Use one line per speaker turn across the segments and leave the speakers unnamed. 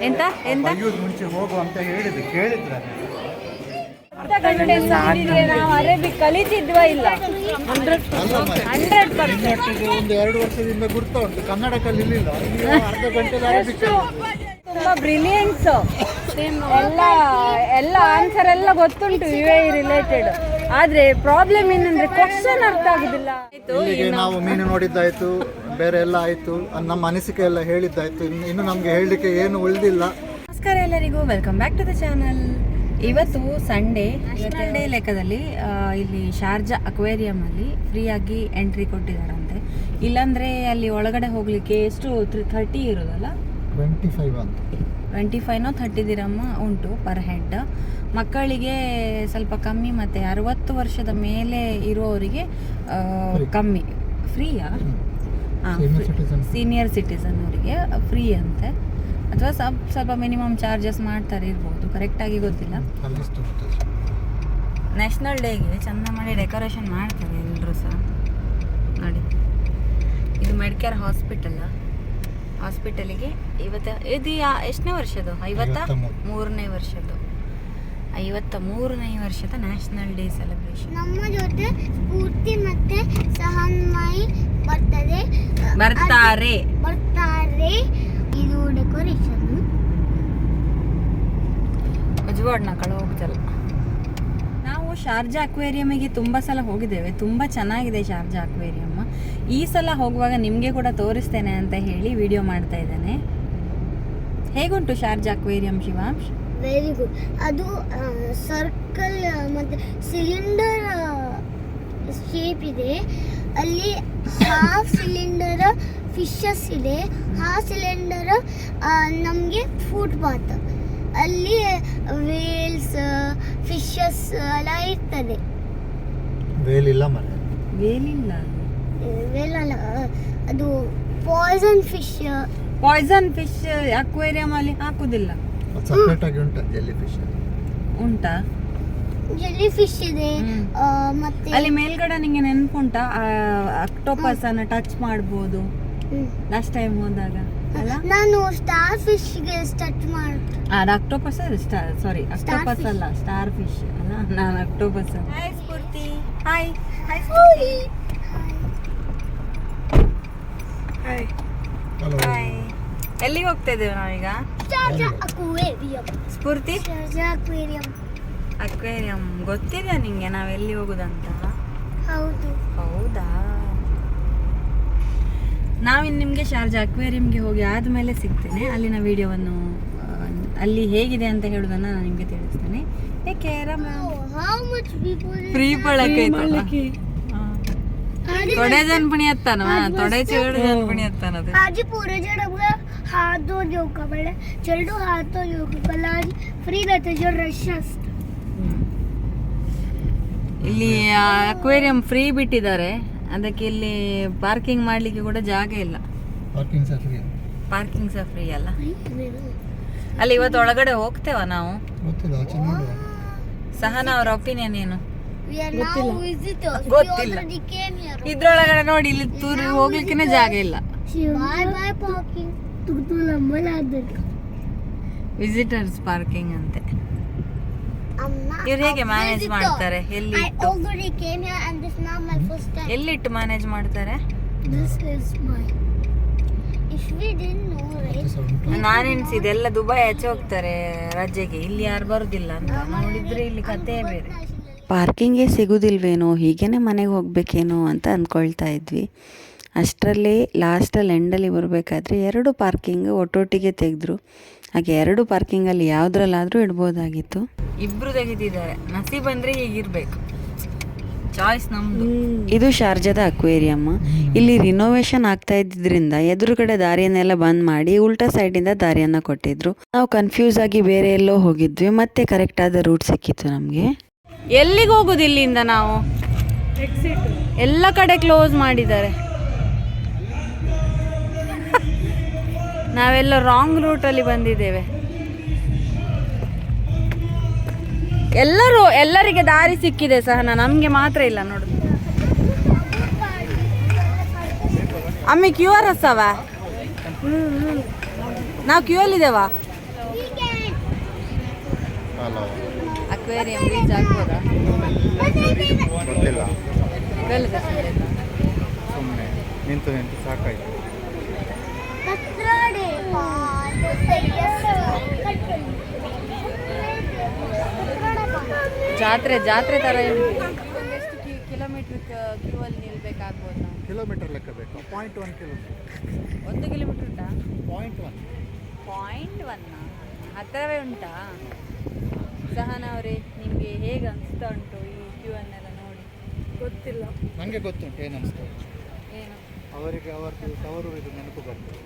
ಎಂತ? ಎಂತ?
ಮುಂಚೆ ಹೋಗು ಅಂತ ಹೇಳಿದ್ರು ಕೇಳಿದ್ರ?
ನಾವು ಅರೇಬಿ ಕಲಿತಿದ್ವಾ ಇಲ್ಲ? Hundred percent.
ಒಂದು ಎರಡು ವರ್ಷದಿಂದ ಗುರ್ತ ಉಂಟು. ಕನ್ನಡ ಕಲಿಲಿಲ್ಲ ಅರ್ಧ ಗಂಟೆ ಅರೇಬಿಕ್
ತುಂಬಾ ಬ್ರಿಲಿಯನ್ಸ್ ಎಲ್ಲ ಎಲ್ಲ ಆನ್ಸರ್ ಎಲ್ಲ ಗೊತ್ತುಂಟು ಯು ರಿಲೇಟೆಡ್ ಆದ್ರೆ ಪ್ರಾಬ್ಲಮ್ ಏನಂದ್ರೆ ಕ್ವಶನ್ ಅರ್ಥ ಆಗುದಿಲ್ಲ.
ನಾವು ಮೀನು ನೋಡಿದ್ದಾಯ್ತು. ಬೇರೆ ಎಲ್ಲ ಆಯ್ತು ನಮ್ಮ ಅನಿಸಿಕೆ ಎಲ್ಲ ಹೇಳಿದ್ದಾಯ್ತು. ಇನ್ನು ಇನ್ನು ನಮ್ಗೆ ಹೇಳಲಿಕ್ಕೆ ಏನು ಉಳಿದಿಲ್ಲ.
ನಮಸ್ಕಾರ ಎಲ್ಲರಿಗೂ welcome back to the channel ಇವತ್ತು ಸಂಡೇ ನ್ಯಾಷನಲ್ ಡೇ ಲೆಕ್ಕದಲ್ಲಿ ಇಲ್ಲಿ ಶಾರ್ಜಾ ಅಕ್ವೇರಿಯಂ ಅಲ್ಲಿ ಫ್ರೀಯಾಗಿ ಎಂಟ್ರಿ ಕೊಟ್ಟಿದ್ದಾರಂತೆ. ಇಲ್ಲಾಂದ್ರೆ ಅಲ್ಲಿ ಒಳಗಡೆ ಹೋಗ್ಲಿಕ್ಕೆ ಎಷ್ಟು ಥರ್ಟಿ ಇರೋದಲ್ಲ?
ಟ್ವೆಂಟಿ ಫೈವ್ ಅಂತ.
ಟ್ವೆಂಟಿ ಫೈವ್ನೋ ಥರ್ಟಿ ದಿರಮ್ಮ ಉಂಟು ಪರ್ ಹೆಡ್ ಮಕ್ಕಳಿಗೆ ಸ್ವಲ್ಪ ಕಮ್ಮಿ ಮತ್ತು ಅರವತ್ತು ವರ್ಷದ ಮೇಲೆ ಇರುವವರಿಗೆ ಕಮ್ಮಿ. ಫ್ರೀಯಾ. ಸೀನಿಯರ್ ಸಿಟಿಸನ್ ಅವರಿಗೆ ಫ್ರೀ ಅಂತೆ. ಅಥವಾ ಸ್ವಲ್ಪ ಸ್ವಲ್ಪ ಮಿನಿಮಮ್ ಚಾರ್ಜಸ್ ಮಾಡ್ತಾರೆ ಇರ್ಬೋದು ಕರೆಕ್ಟಾಗಿ ಗೊತ್ತಿಲ್ಲ. ನ್ಯಾಷನಲ್ ಡೇಗೆ ಚಂದ ಮಾಡಿ ಡೆಕೋರೇಷನ್ ಮಾಡ್ತಾರೆ ಎಲ್ಲರೂ ಸಹ. ನೋಡಿ ಇದು ಮೆಡಿಕೇರ್ ಹಾಸ್ಪಿಟಲ್ ಹಾಸ್ಪಿಟಲಿಗೆ ಇವತ್ತು ಇದು ಎಷ್ಟನೇ ವರ್ಷದ್ದು? ಐವತ್ತ
ಐವತ್ತ
ಮೂರನೇ ವರ್ಷದ್ದು. ಐವತ್ತ ಮೂರನೇ ವರ್ಷದ ನ್ಯಾಷನಲ್ ಡೇ ಸೆಲೆಬ್ರೇಷನ್
ನಮ್ಮ ಜೊತೆ ಸ್ಫೂರ್ತಿ ಮತ್ತೆ ಸಹನ್ಮಯಿ ಬರ್ತದೆ.
ಬರ್ತಾರೆ.
ಬರ್ತಾರೆ. ಇದು ಡೆಕೋರೇಷನ್
ಉಜ್ವಾಡ್ನ ಕಳ ಹೋಗ್ತಲ್ಲ ನಾವು ಶಾರ್ಜಾ ಅಕ್ವೇರಿಯಮಿಗೆ ತುಂಬ ಸಲ ಹೋಗಿದ್ದೇವೆ. ತುಂಬ ಚೆನ್ನಾಗಿದೆ ಶಾರ್ಜಾ ಅಕ್ವೇರಿಯಂ. ಈ ಸಲ ಹೋಗುವಾಗ ನಿಮಗೆ ಕೂಡ ತೋರಿಸ್ತೇನೆ ಅಂತ ಹೇಳಿ ವಿಡಿಯೋ ಮಾಡ್ತಾ ಇದ್ದೇನೆ. ಹೇಗುಂಟು Sharjah aquarium Shivansh?
Very good ಅದು ಸರ್ಕಲ್ ಮತ್ತೆ ಸಿಲಿಂಡರ್ ಶೇಪ್ ಇದೆ. ಅಲ್ಲಿ ಹಾಫ್ ಸಿಲಿಂಡರ್ ಫಿಶಸ್ ಇದೆ. ಹಾಫ್ ಸಿಲಿಂಡರ್ ನಮಗೆ ಫುಡ್ ಬಾತ್ ಅಲ್ಲಿ ವೇಲ್ಸ್ ಫಿಶಸ್ ಎಲ್ಲ ಇರ್ತದೆ.
ವೇಲ್ ಇಲ್ಲ ಮನೆ?
ವೇಲಿಲ್ಲ
ವೇಲ್ ಅಲ್ಲ ಅದು poison fish
poison fish aquarium ಅಲ್ಲಿ ಹಾಕುದಿಲ್ಲ.
ಸಪ್ರೇಟ್ ಆಗಿ ಉಂಟಾ ಜೆಲ್ಲಿ ಫಿಶ್
ಉಂಟಾ?
ಜೆಲ್ಲಿ ಫಿಶ್ ಇದೆ ಆ, ಮತ್ತೆ
ಅಲ್ಲಿ ಮೇಲ್ಗಡೆ ನಿಂಗೆ ನೆನ್ಪುಂಟಾ? ಅಕ್ಟೋಪಸ್ ಅನ್ನ ಟಚ್ ಮಾಡ್ಬೋದು.
ಹ್ಮ್.
ಲಾಸ್ಟ್ ಟೈಮ್ ಹೋದಾಗ ಅಲ್ಲ?
ನಾನು ಸ್ಟಾರ್ ಫಿಶ್ಗೆ ಸ್ಟಚ್ ಮಾಡಿ
ಅದು octopus star sorry octopus
fish.
ಅಲ್ಲ ಸ್ಟಾರ್ ಫಿಶ್ ಅಲ್ಲ. ನಾನು octopus hi Sphoorthi hi hi hi
hello
hi ಎಲ್ಲಿಗೆ ಹೋಗ್ತಾ ಇದ್ದೇವೆ ನಾವೀಗ?
Star aquarium
Sphoorthi
star aquarium
aquarium ಗೊತ್ತಿದೆಯಾ ನಿಂಗೆ ನಾವು ಎಲ್ಲಿ ಹೋಗುದಂತ
ಹೌದು
ಹೌದಾ ನಾವಿನ್ನು ನಿಮಗೆ ಶಾರ್ಜಾ ಅಕ್ವೇರಿಯಂಗೆ ಹೋಗಿ ಆದಮೇಲೆ ಸಿಗ್ತೇನೆ ಅಲ್ಲಿನ ವಿಡಿಯೋವನ್ನು ಅಲ್ಲಿ ಹೇಗಿದೆ ಅಂತ ಹೇಳೋದನ್ನು ನಾನು ನಿಮಗೆ ತಿಳಿಸ್ತೇನೆ ಏಕೆ
ಹೌ ಮಚ್ ಪೀಪಲ್
ಫ್ರೀ ಬಳಕೆ थोडे जण पण येतात ना थोडे जण पण येतात ना ते.
आज पोरं जरा हात धो देऊ का मला चेंडू हात धो देऊ का मला आज फ्री राहते जो रश असतं
ಇಲ್ಲಿ ಅಕ್ವೇರಿಯಂ ಫ್ರೀ ಬಿಟ್ಟಿದ್ದಾರೆ. ಅದಕ್ಕೆ ಇಲ್ಲಿ ಪಾರ್ಕಿಂಗ್ ಮಾಡಲಿಕ್ಕೆ ಕೂಡ ಜಾಗ ಇಲ್ಲ.
ಪಾರ್ಕಿಂಗ್ ಸಹ ಫ್ರೀ
ಪಾರ್ಕಿಂಗ್ ಸಹ ಫ್ರೀ ಅಲ್ಲ? ಅಲ್ಲಿ ಇವತ್ತು ಒಳಗಡೆ ಹೋಗ್ತೇವ ನಾವು? ಸಹನ ಅವರ ಒಪಿನಿಯನ್ ಏನು? ಗೊತ್ತಿಲ್ಲ. ಇದ್ರೊಳಗಡೆ ನೋಡಿ ಇಲ್ಲಿ ತೂರ್ ಹೋಗ್ಲಿಕ್ಕೆ ಜಾಗ ಇಲ್ಲ. ವಿಸಿಟರ್ಸ್ ಪಾರ್ಕಿಂಗ್ ಅಂತೆ. ಇವ್ರು ಹೇಗೆ ಮ್ಯಾನೇಜ್ ಮಾಡ್ತಾರೆ?
ಎಲ್ಲಿ
ಎಲ್ಲಿಟ್ಟು ಮ್ಯಾನೇಜ್ ಮಾಡ್ತಾರೆ?
This is mine. If we didn't know, right?
ಸಹ ಉಂಟು
ನಾನೆನ್ಸಿದೆ ಎಲ್ಲ ದುಬೈ ಆಚೆ ಹೋಗ್ತಾರೆ ರಜೆಗೆ. ಇಲ್ಲಿ ಯಾರು ಬರುದಿಲ್ಲ ಅಂತ. ನೋಡಿದ್ರೆ ಇಲ್ಲಿ ಕಥೆ ಬೇರೆ
ಪಾರ್ಕಿಂಗೇ ಸಿಗುದಿಲ್ವೇನೋ ಹೀಗೇನೆ ಮನೆಗೆ ಹೋಗ್ಬೇಕೇನೋ ಅಂತ ಅಂದ್ಕೊಳ್ತಾ ಇದ್ವಿ. ಅಷ್ಟರಲ್ಲಿ ಲಾಸ್ಟಲ್ಲಿ ಎಂಡಲ್ಲಿ ಬರಬೇಕಾದ್ರೆ ಎರಡು ಪಾರ್ಕಿಂಗ್ ಒಟ್ಟೊಟ್ಟಿಗೆ ತೆಗೆದ್ರು. ಹಾಗೆ ಎರಡು ಪಾರ್ಕಿಂಗಲ್ಲಿ ಯಾವುದ್ರಲ್ಲಾದರೂ ಇಡ್ಬೋದಾಗಿತ್ತು.
ಇಬ್ರು ತೆಗೆದಿದ್ದಾರೆ. ನಸಿ ಬಂದ್ರೆ ಹೀಗಿರ್ಬೇಕು. ಚಾಯ್ಸ್ ನಮ್ದು.
ಇದು ಶಾರ್ಜಾದ ಅಕ್ವೇರಿಯಂ ಇಲ್ಲಿ ರಿನೋವೇಷನ್ ಆಗ್ತಾ ಇದ್ದಿದ್ರಿಂದ ಎದುರುಗಡೆ ದಾರಿಯನ್ನೆಲ್ಲ ಬಂದ್ ಮಾಡಿ ಉಲ್ಟಾ ಸೈಡಿಂದ ದಾರಿಯನ್ನ ಕೊಟ್ಟಿದ್ರು. ನಾವು ಕನ್ಫ್ಯೂಸ್ ಆಗಿ ಬೇರೆ ಎಲ್ಲೋ ಹೋಗಿದ್ವಿ. ಮತ್ತೆ ಕರೆಕ್ಟ್ ಆದ ರೂಟ್ ಸಿಕ್ಕಿತ್ತು ನಮಗೆ.
ಎಲ್ಲಿಗೆ ಹೋಗೋದು ಇಲ್ಲಿಂದ ನಾವು? ಎಲ್ಲ ಕಡೆ ಕ್ಲೋಸ್ ಮಾಡಿದ್ದಾರೆ. ನಾವೆಲ್ಲ ರಾಂಗ್ ರೂಟಲ್ಲಿ ಬಂದಿದ್ದೇವೆ. ಎಲ್ಲರೂ ಎಲ್ಲರಿಗೆ ದಾರಿ ಸಿಕ್ಕಿದೆ ಸಹನ ನಮಗೆ ಮಾತ್ರ ಇಲ್ಲ ನೋಡು. ಅಮ್ಮಿ ಕ್ಯೂ ಆರ್ ಹಸವ ನಾವು ಕ್ಯೂ ಅಲ್ಲಿದ್ದೇವಾ
ಅಲ್ಲ
ಅಕ್ವೇರಿಯಂ ರೀಚ್ ಆಗ್ಬೋದಾ?
ಗೊತ್ತಿಲ್ಲ. ಸುಮ್ಮನೆ ನಿಂತು ನಿಂತು ಸಾಕಾಯ್ತು.
ಜಾತ್ರೆ ಜಾತ್ರೆ ತರ ಎಷ್ಟು ಕಿಲೋಮೀಟ್ರ್ ಕ್ಯೂ ಅಲ್ಲಿ ನಿಲ್ಬೇಕಾಗ್ಬೋದು ನಾವು
ಕಿಲೋಮೀಟರ್ ಲೆಕ್ಕ ಬೇಕು. ಪಾಯಿಂಟ್ ಒನ್ ಕಿಲೋಮೀಟರ್
ಒಂದು ಕಿಲೋಮೀಟ್ರ್ ಉಂಟಾ?
ಪಾಯಿಂಟ್ ಒನ್
ಪಾಯಿಂಟ್ ಒನ್ ಹತ್ತಿರವೇ ಉಂಟಾ? ಸಹನ ಅವರೇ ನಿಮಗೆ ಹೇಗೆ ಅನಿಸ್ತಾ ಉಂಟು ಈ ಕ್ಯೂ ಅನ್ನೆಲ್ಲ ನೋಡಿ? ಗೊತ್ತಿಲ್ಲ.
ನನಗೆ ಗೊತ್ತುಂಟು ಏನು ಅನಿಸ್ತಾ
ಏನು?
ಅವರಿಗೆ ಅವರದ್ದು ತವರು ಇದು ನೆನಪು ಬರ್ತದೆ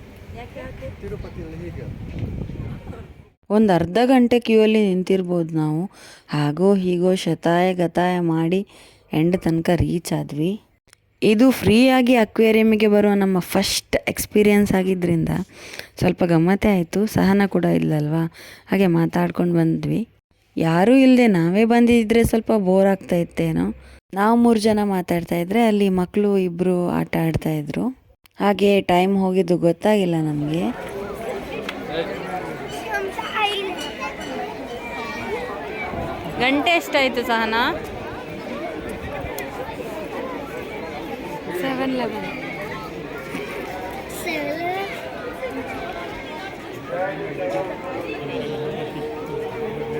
ಒಂದು ಅರ್ಧ ಗಂಟೆ ಕ್ಯೂ ಅಲ್ಲಿ ನಿಂತಿರ್ಬೋದು ನಾವು. ಹಾಗೋ ಹೀಗೋ ಶತಾಯ ಗತಾಯ ಮಾಡಿ ಎಂಡ್ ತನಕ ರೀಚ್ ಆದ್ವಿ. ಇದು ಫ್ರೀಯಾಗಿ ಅಕ್ವೇರಿಯಮಿಗೆ ಬರುವ ನಮ್ಮ ಫಸ್ಟ್ ಎಕ್ಸ್ಪೀರಿಯನ್ಸ್ ಆಗಿದ್ದರಿಂದ ಸ್ವಲ್ಪ ಗಮ್ಮತ್ತೆ ಆಯಿತು. ಸಹನ ಕೂಡ ಇಲ್ಲಲ್ವಾ? ಹಾಗೆ ಮಾತಾಡ್ಕೊಂಡು ಬಂದ್ವಿ. ಯಾರೂ ಇಲ್ಲದೆ ನಾವೇ ಬಂದಿದ್ದರೆ ಸ್ವಲ್ಪ ಬೋರ್ ಆಗ್ತಾ ಇತ್ತೇನೋ? ನಾವು ಮೂರು ಜನ ಮಾತಾಡ್ತಾ ಇದ್ದರೆ ಅಲ್ಲಿ ಮಕ್ಕಳು ಇಬ್ಬರು ಆಟ ಆಡ್ತಾ ಇದ್ರು. ಹಾಗೆ ಟೈಮ್ ಹೋಗಿದ್ದು ಗೊತ್ತಾಗಿಲ್ಲ ನಮಗೆ.
ಗಂಟೆ ಎಷ್ಟಾಯಿತು ಸಹನಾ? ಸೆವೆನ್ ಲೆವೆನ್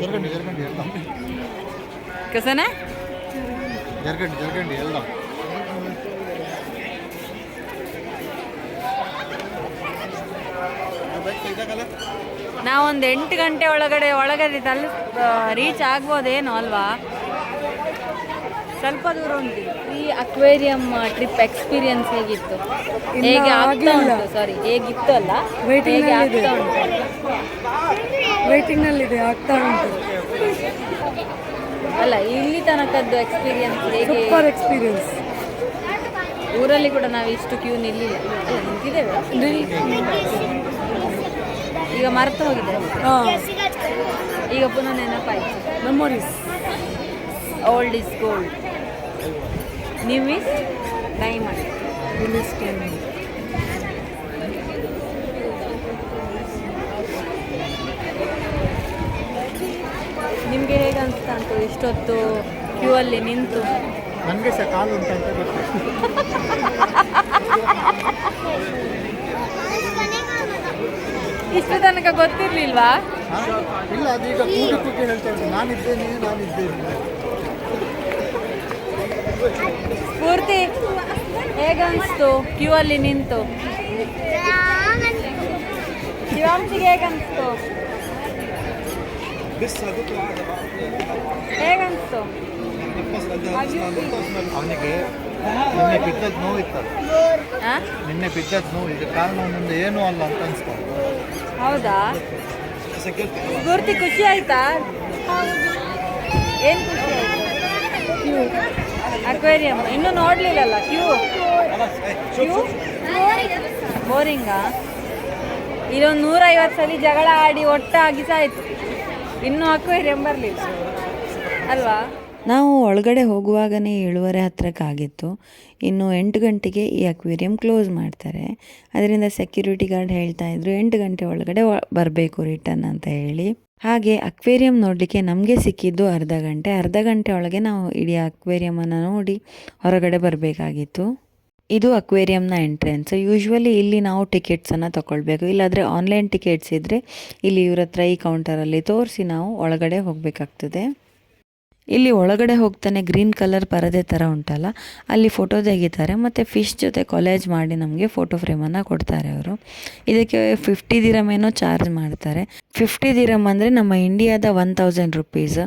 ಜರ್ಗಂಡಿ ಜರ್ಗಂಡಿ ಎಲ್ಲ
ಕಸನ?
ಜರ್ಗಂಡಿ ಜರ್ಗಂಡಿ ಎಲ್ಲ
ನಾವೊಂದು ಎಂಟು ಗಂಟೆ ಒಳಗಡೆ ಒಳಗಡೆ ತಲ್ ರೀಚ್ ಆಗ್ಬೋದೇನೋ ಅಲ್ವಾ? ಸ್ವಲ್ಪ ದೂರ ಉಂಟು. ಈ ಅಕ್ವೇರಿಯಂ ಟ್ರಿಪ್ ಎಕ್ಸ್ಪೀರಿಯನ್ಸ್ ಹೇಗಿತ್ತು? ಹೇಗೆ ಆಗ್ತಾ ಉಂಟು? ಸಾರಿ ಹೇಗಿತ್ತು ಅಲ್ಲ? ಹೇಗೆ ಆಗ್ತಾ ಉಂಟು?
ವೇಟಿಂಗ್ನಲ್ಲಿದೆ ಆಗ್ತಾ ಉಂಟು.
ಅಲ್ಲ ಇಲ್ಲಿ ತನಕದ್ದು ಎಕ್ಸ್ಪೀರಿಯನ್ಸ್ ಹೇಗೆ?
ಸೂಪರ್ ಎಕ್ಸ್ಪೀರಿಯನ್ಸ್
ಊರಲ್ಲಿ ಕೂಡ ನಾವು ಇಷ್ಟು ಕ್ಯೂ ನಿಲ್ಲಿಲ್ಲ. ನಿಂತಿದ್ದೇವೆ ಈಗ ಮರೆತು ಹೋಗಿದೆ.
ಹಾಂ.
ಈಗ ಪುನಃ ನೆನಪಾಯ್ತು.
ಮೆಮೊರೀಸ್
ಓಲ್ಡ್ ಇಸ್ ಗೋಲ್ಡ್ ನೀವು ಇಸ್ ಡೈಮಂಡ್ ನಿಮಗೆ ಹೇಗೆ ಅನಿಸ್ತಾ ಉಂಟು? ಇಷ್ಟೊತ್ತು ಕ್ಯೂ ಅಲ್ಲಿ ನಿಂತು?
ನನಗೆ ಸಹ ಕಾಲು ಉಂಟು ಅಂತ ಗೊತ್ತು.
ಇಷ್ಟು ತನಕ ಗೊತ್ತಿರ್ಲಿಲ್ವಾ?
ಇಲ್ಲ ಅದೀಗ ಕೂಗಿ ಕೂಗಿ ಹೇಳ್ತಾ ಉಂಟು ನಾನಿದ್ದೇನೆ ನಾನಿದ್ದೇನೆ.
ಪೂರ್ತಿ ಹೇಗನ್ಸ್ತು ಕ್ಯೂ ಅಲ್ಲಿ ನಿಂತು. ಶಿವಾಂಶಿಗೆ ಹೇಗನ್ಸ್ತು ಹೇಗನ್ಸ್ತು
ಅವನಿಗೆ ನಿನ್ನೆ ಬಿದ್ದದ್ದು ನೋವು
ಆ?
ನಿನ್ನೆ ಬಿದ್ದದ್ದು ನೋವು. ಇದಕ್ಕೆ ಕಾರಣ ಮುಂದೆ ಏನೂ ಅಲ್ಲ ಅಂತ ಅನ್ಸ್ಕೊಂಡು
ಹೌದಾ? ಪೂರ್ತಿ ಖುಷಿ ಆಯ್ತಾ? ಏನ್ ಖುಷಿ ಆಯ್ತು? ಅಕ್ವೇರಿಯಂ. ಇನ್ನೂ ನೋಡ್ಲಿಲ್ಲಲ್ಲ, ಕ್ಯೂ. ಕ್ಯೂ? ಬೋರಿಂಗಾ? ಇದೊಂದು ನೂರೈವತ್ತು ಸಲ ಜಗಳ ಆಡಿ ಒಟ್ಟಾಗಿ ಸಾಯ್ತು. ಇನ್ನೂ ಅಕ್ವೇರಿಯಂ ಬರಲಿಲ್ಲ. ಅಲ್ವಾ?
ನಾವು ಒಳಗಡೆ ಹೋಗುವಾಗನೇ ಏಳುವರೆ ಹತ್ತಿರಕ್ಕಾಗಿತ್ತು ಇನ್ನು ಎಂಟು ಗಂಟೆಗೆ ಈ ಅಕ್ವೇರಿಯಂ ಕ್ಲೋಸ್ ಮಾಡ್ತಾರೆ. ಅದರಿಂದ ಸೆಕ್ಯೂರಿಟಿ ಗಾರ್ಡ್ ಹೇಳ್ತಾ ಇದ್ರು, ಎಂಟು ಗಂಟೆ ಒಳಗಡೆ ಬರಬೇಕು ರಿಟರ್ನ್ ಅಂತ ಹೇಳಿ. ಹಾಗೆ ಅಕ್ವೇರಿಯಂ ನೋಡಲಿಕ್ಕೆ ನಮಗೆ ಸಿಕ್ಕಿದ್ದು ಅರ್ಧ ಗಂಟೆ. ಅರ್ಧ ಗಂಟೆ ಒಳಗೆ ನಾವು ಇಡೀ ಅಕ್ವೇರಿಯಮನ್ನು ನೋಡಿ ಹೊರಗಡೆ ಬರಬೇಕಾಗಿತ್ತು. ಇದು ಅಕ್ವೇರಿಯಂನ ಎಂಟ್ರೆನ್ಸ್. ಯೂಶ್ವಲಿ ಇಲ್ಲಿ ನಾವು ಟಿಕೆಟ್ಸನ್ನು ತೊಗೊಳ್ಬೇಕು. ಇಲ್ಲಾದರೆ ಆನ್ಲೈನ್ ಟಿಕೆಟ್ಸ್ ಇದ್ದರೆ ಇಲ್ಲಿ ಇವ್ರ ಹತ್ರ ಈ ಕೌಂಟರಲ್ಲಿ ತೋರಿಸಿ ನಾವು ಒಳಗಡೆ ಹೋಗಬೇಕಾಗ್ತದೆ. ಇಲ್ಲಿ ಒಳಗಡೆ ಹೋಗ್ತಾನೆ ಗ್ರೀನ್ ಕಲರ್ ಪರದೆ ಥರ ಉಂಟಲ್ಲ, ಅಲ್ಲಿ ಫೋಟೋ ತೆಗಿತಾರೆ, ಮತ್ತು ಫಿಶ್ ಜೊತೆ ಕಾಲೇಜ್ ಮಾಡಿ ನಮಗೆ ಫೋಟೋ ಫ್ರೇಮನ್ನು ಕೊಡ್ತಾರೆ ಅವರು. ಇದಕ್ಕೆ ಫಿಫ್ಟಿ ದಿರಮ್ ಏನೋ ಚಾರ್ಜ್ ಮಾಡ್ತಾರೆ. ಫಿಫ್ಟಿ ದಿರಮ್ ಅಂದರೆ ನಮ್ಮ ಇಂಡಿಯಾದ ಒನ್ ತೌಸಂಡ್ ರುಪೀಸ್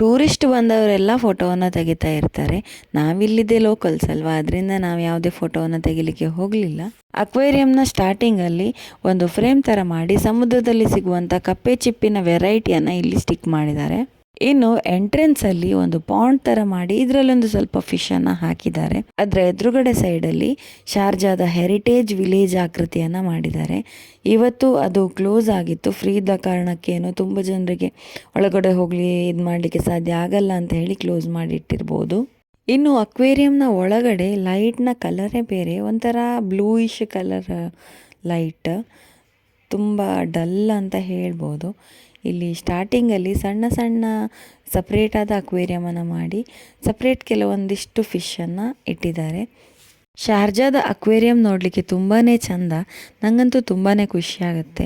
ಟೂರಿಸ್ಟ್ ಬಂದವರೆಲ್ಲ ಫೋಟೋವನ್ನು ತೆಗಿತಾ ಇರ್ತಾರೆ. ನಾವಿಲ್ಲಿದ್ದೇ ಲೋಕಲ್ಸ್ ಅಲ್ವಾ, ಅದರಿಂದ ನಾವು ಯಾವುದೇ ಫೋಟೋವನ್ನು ತೆಗಿಲಿಕ್ಕೆ ಹೋಗಲಿಲ್ಲ. ಅಕ್ವೇರಿಯಂನ ಸ್ಟಾರ್ಟಿಂಗಲ್ಲಿ ಒಂದು ಫ್ರೇಮ್ ಥರ ಮಾಡಿ ಸಮುದ್ರದಲ್ಲಿ ಸಿಗುವಂಥ ಕಪ್ಪೆ ಚಿಪ್ಪಿನ ವೆರೈಟಿಯನ್ನು ಇಲ್ಲಿ ಸ್ಟಿಕ್ ಮಾಡಿದ್ದಾರೆ. ಇನ್ನು ಎಂಟ್ರೆನ್ಸ್ ಅಲ್ಲಿ ಒಂದು ಪಾಂಡ್ ತರ ಮಾಡಿ ಇದರಲ್ಲೊಂದು ಸ್ವಲ್ಪ ಫಿಶ್ ಅನ್ನ ಹಾಕಿದ್ದಾರೆ. ಅದರ ಎದುರುಗಡೆ ಸೈಡ್ ಅಲ್ಲಿ ಶಾರ್ಜಾದ ಹೆರಿಟೇಜ್ ವಿಲೇಜ್ ಆಕೃತಿಯನ್ನ ಮಾಡಿದ್ದಾರೆ. ಇವತ್ತು ಅದು ಕ್ಲೋಸ್ ಆಗಿತ್ತು. ಫ್ರೀ ಇದ್ದ ಕಾರಣಕ್ಕೇನೋ ತುಂಬ ಜನರಿಗೆ ಒಳಗಡೆ ಹೋಗ್ಲಿ, ಇದು ಮಾಡಲಿಕ್ಕೆ ಸಾಧ್ಯ ಆಗಲ್ಲ ಅಂತ ಹೇಳಿ ಕ್ಲೋಸ್ ಮಾಡಿ ಇಟ್ಟಿರ್ಬೋದು ಇನ್ನು ಅಕ್ವೇರಿಯಂನ ಒಳಗಡೆ ಲೈಟ್ನ ಕಲರೇ ಬೇರೆ, ಒಂಥರ ಬ್ಲೂಯಿಶ್ ಕಲರ್ ಲೈಟ್ ತುಂಬ ಡಲ್ ಅಂತ ಹೇಳ್ಬೋದು. ಇಲ್ಲಿ ಸ್ಟಾರ್ಟಿಂಗಲ್ಲಿ ಸಣ್ಣ ಸಣ್ಣ ಸಪ್ರೇಟಾದ ಅಕ್ವೇರಿಯಮನ್ನು ಮಾಡಿ ಸಪ್ರೇಟ್ ಕೆಲವೊಂದಿಷ್ಟು ಫಿಶನ್ನು ಇಟ್ಟಿದ್ದಾರೆ. ಶಾರ್ಜಾದ ಅಕ್ವೇರಿಯಂ ನೋಡಲಿಕ್ಕೆ ತುಂಬಾ ಚೆಂದ ನನಗಂತೂ ತುಂಬಾ ಖುಷಿಯಾಗುತ್ತೆ.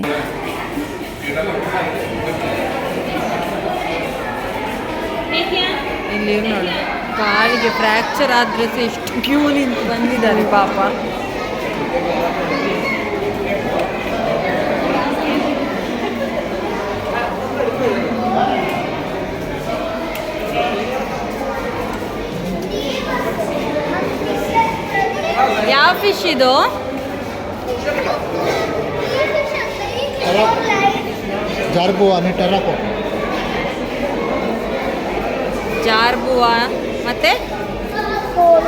ಇಲ್ಲಿ ನೋಡಿ, ಕಾಲಿಗೆ ಫ್ರ್ಯಾಕ್ಚರ್ ಆದ್ರೆ ಎಷ್ಟು ಕ್ಯೂ ನಿಂತು ಬಂದಿದ್ದಾರೆ ಪಾಪ. ಯಾವ ಫಿಶ್ ಇದು?
ಜಾರ್ಬು ಅನೆ ಟೆರಾಕೋ
ಜಾರ್ಬುವ ಮತ್ತೆ?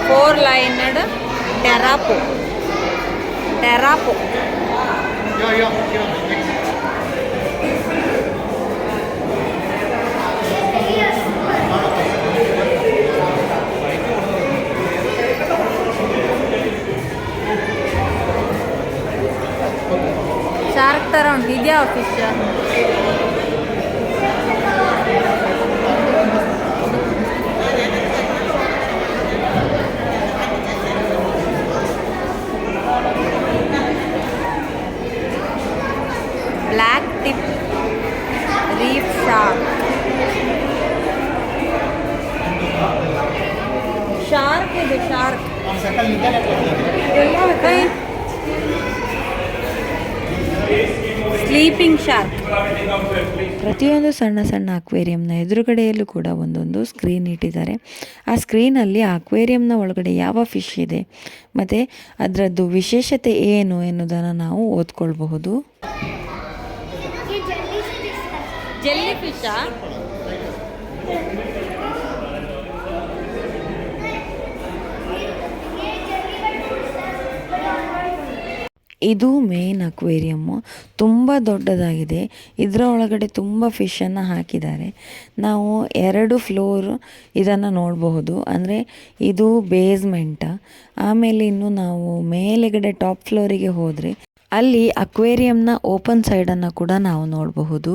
ಫೋರ್ ಲೈನಡ್ ಟೆರಾಪೋ. ಟೆರಾಪೋ. ಶಾರ್ಕ್ ಥರ ಉಂಟು ಇದ್ಯಾವ fish black tip reef shark shark ಇದು ಶಾರ್ಕ್ ಸ್ಲೀಪಿಂಗ್ ಶಾರ್ಕ್
ಪ್ರತಿಯೊಂದು ಸಣ್ಣ ಸಣ್ಣ ಅಕ್ವೇರಿಯಂನ ಎದುರುಗಡೆಯಲ್ಲೂ ಕೂಡ ಒಂದೊಂದು ಸ್ಕ್ರೀನ್ ಇಟ್ಟಿದ್ದಾರೆ. ಆ ಸ್ಕ್ರೀನಲ್ಲಿ ಆ ಅಕ್ವೇರಿಯಂನ ಒಳಗಡೆ ಯಾವ ಫಿಶ್ ಇದೆ ಮತ್ತು ಅದರದ್ದು ವಿಶೇಷತೆ ಏನು ಎನ್ನುವುದನ್ನು ನಾವು ಓದ್ಕೊಳ್ಬಹುದು.
ಜೆಲ್ಲಿ ಫಿಶಾ
ಇದು ಮೇನ್ ಅಕ್ವೇರಿಯಮ್ಮು ತುಂಬ ದೊಡ್ಡದಾಗಿದೆ. ಇದರ ಒಳಗಡೆ ತುಂಬ ಫಿಶನ್ನು ಹಾಕಿದ್ದಾರೆ. ನಾವು ಎರಡು ಫ್ಲೋರ್ ಇದನ್ನು ನೋಡಬಹುದು. ಅಂದರೆ ಇದು ಬೇಸ್ಮೆಂಟ ಆಮೇಲೆ ಇನ್ನು ನಾವು ಮೇಲೆಗಡೆ ಟಾಪ್ ಫ್ಲೋರಿಗೆ ಹೋದರೆ ಅಲ್ಲಿ ಅಕ್ವೇರಿಯಂನ ಓಪನ್ ಸೈಡನ್ನು ಕೂಡ ನಾವು ನೋಡಬಹುದು.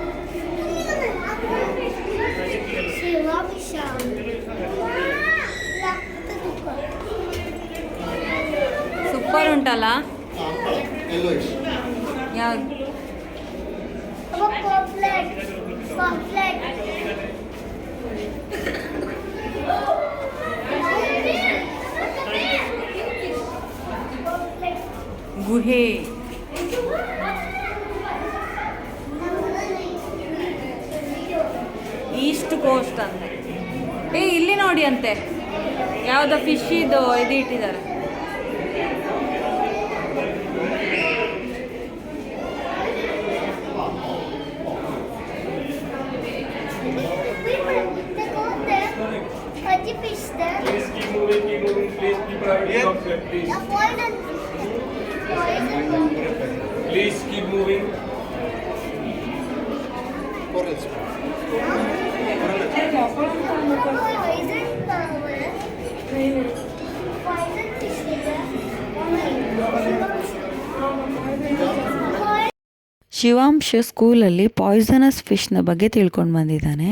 ಸೂಪರ್ ಉಂಟಲ್ಲ? ಗುಹೆ. ಈಸ್ಟ್ ಕೋಸ್ಟ್ ಅಂತೆ ಏ, ಇಲ್ಲಿ ನೋಡಿ ಅಂತೆ. ಯಾವುದೋ ಫಿಶ್ ಇದು ಇದು ಇಟ್ಟಿದ್ದಾರೆ.
Please. Keep moving.
ಶಿವಾಂಶ್ ಸ್ಕೂಲಲ್ಲಿ ಪಾಯ್ಸನಸ್ ಫಿಶ್ನ ಬಗ್ಗೆ ತಿಳ್ಕೊಂಡು ಬಂದಿದ್ದಾನೆ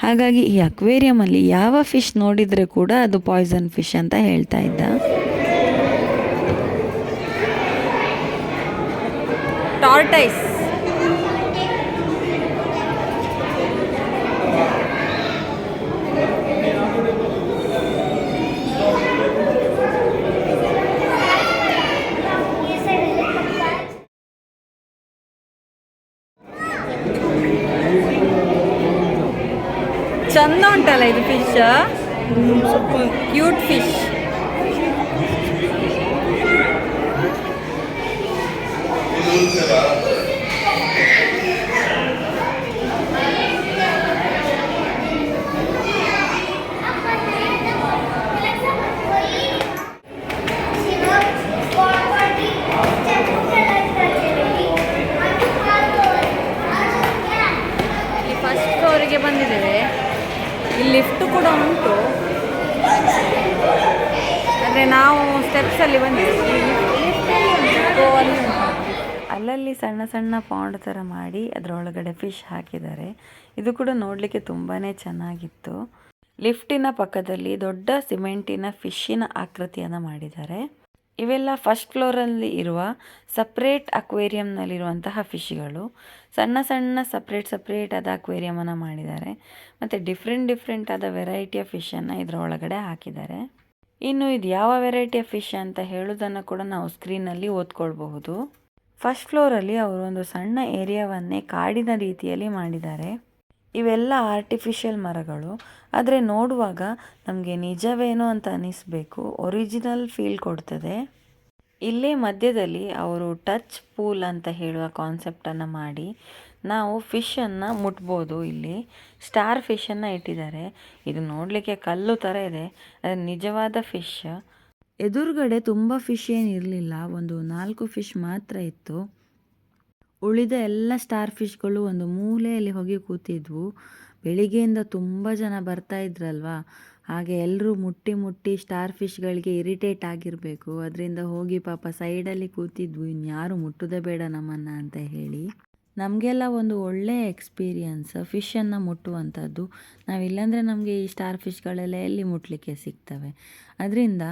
ಹಾಗಾಗಿ ಈ ಅಕ್ವೇರಿಯಮಲ್ಲಿ ಯಾವ ಫಿಶ್ ನೋಡಿದರೆ ಕೂಡ ಅದು ಪಾಯ್ಸನ್ ಫಿಶ್ ಅಂತ ಹೇಳ್ತಾ ಇದ್ದ
ಟಾರ್ಟೈಸ್
ಈ side ಅಲ್ಲಿ ಪಕ್ಕ.
ಚಂದ ಉಂಟಲ್ಲ ಇದು
fish cute fish levaram fish ಹಾಕಿದ್ದಾರೆ. ಇದು ಕೂಡ ನೋಡಲಿಕ್ಕೆ ತುಂಬಾ ಚೆನ್ನಾಗಿತ್ತು. ಲಿಫ್ಟಿನ ಪಕ್ಕದಲ್ಲಿ ದೊಡ್ಡ ಸಿಮೆಂಟಿನ ಫಿಶ್ಶಿನ ಆಕೃತಿಯನ್ನು ಮಾಡಿದ್ದಾರೆ. ಇವೆಲ್ಲ ಫಸ್ಟ್ ಫ್ಲೋರಲ್ಲಿ ಇರುವ ಸಪ್ರೇಟ್ ಅಕ್ವೇರಿಯಂನಲ್ಲಿರುವಂತಹ ಫಿಶ್ಗಳು ಸಣ್ಣ ಸಣ್ಣ ಸಪ್ರೇಟ್ ಸಪ್ರೇಟ್ ಆದ ಅಕ್ವೇರಿಯಮನ್ನು ಮಾಡಿದ್ದಾರೆ. ಮತ್ತು ಡಿಫ್ರೆಂಟ್ ಡಿಫ್ರೆಂಟ್ ಆದ ವೆರೈಟಿಯ ಫಿಶನ್ನು ಇದರ ಒಳಗಡೆ ಹಾಕಿದ್ದಾರೆ. ಇನ್ನು ಇದು ಯಾವ ವೆರೈಟಿಯ ಫಿಶ್ ಅಂತ ಹೇಳೋದನ್ನು ಕೂಡ ನಾವು ಸ್ಕ್ರೀನಲ್ಲಿ ಓದ್ಕೊಳ್ಬಹುದು. ಫಸ್ಟ್ ಫ್ಲೋರಲ್ಲಿ ಅವರು ಒಂದು ಸಣ್ಣ ಏರಿಯಾವನ್ನೇ ಕಾಡಿನ ರೀತಿಯಲ್ಲಿ ಮಾಡಿದ್ದಾರೆ. ಇವೆಲ್ಲ ಆರ್ಟಿಫಿಷಿಯಲ್ ಮರಗಳು. ಆದರೆ ನೋಡುವಾಗ ನಮಗೆ ನಿಜವೇನೋ ಅಂತ ಅನಿಸ್ಬೇಕು. ಒರಿಜಿನಲ್ ಫೀಲ್ ಕೊಡ್ತದೆ. ಇಲ್ಲೇ ಮಧ್ಯದಲ್ಲಿ ಅವರು ಟಚ್ ಪೂಲ್ ಅಂತ ಹೇಳುವ ಕಾನ್ಸೆಪ್ಟನ್ನು ಮಾಡಿ ನಾವು ಫಿಶನ್ನು ಮುಟ್ಬೋದು ಇಲ್ಲಿ. ಸ್ಟಾರ್ ಫಿಶನ್ನು ಇಟ್ಟಿದ್ದಾರೆ. ಇದು ನೋಡಲಿಕ್ಕೆ ಕಲ್ಲು ಥರ ಇದೆ. ಅದು ನಿಜವಾದ ಫಿಶ್ ಎದುರುಗಡೆ ತುಂಬ ಫಿಶ್ ಏನಿರಲಿಲ್ಲ ಒಂದು ನಾಲ್ಕು ಫಿಶ್ ಮಾತ್ರ ಇತ್ತು. ಉಳಿದ ಎಲ್ಲ ಸ್ಟಾರ್ ಫಿಶ್ಗಳು ಒಂದು ಮೂಲೆಯಲ್ಲಿ ಹೋಗಿ ಕೂತಿದ್ವು. ಬೆಳಿಗ್ಗೆಯಿಂದ ತುಂಬ ಜನ ಬರ್ತಾ ಇದ್ರಲ್ವಾ? ಹಾಗೆ ಎಲ್ಲರೂ ಮುಟ್ಟಿ ಮುಟ್ಟಿ ಸ್ಟಾರ್ ಫಿಶ್ಗಳಿಗೆ ಇರಿಟೇಟ್ ಆಗಿರಬೇಕು. ಅದರಿಂದ ಹೋಗಿ ಪಾಪ ಸೈಡಲ್ಲಿ ಕೂತಿದ್ವು. ಇನ್ಯಾರು ಮುಟ್ಟೋದೇ ಬೇಡ ನಮ್ಮನ್ನು ಅಂತ ಹೇಳಿ. ನಮಗೆಲ್ಲ ಒಂದು ಒಳ್ಳೆಯ ಎಕ್ಸ್ಪೀರಿಯನ್ಸ್ ಫಿಶನ್ನು ಮುಟ್ಟುವಂಥದ್ದು. ನಾವಿಲ್ಲಾಂದರೆ ನಮಗೆ ಈ ಸ್ಟಾರ್ ಫಿಶ್ಗಳೆಲ್ಲ ಎಲ್ಲಿ ಮುಟ್ಟಲಿಕ್ಕೆ ಸಿಗ್ತವೆ? ಅದರಿಂದ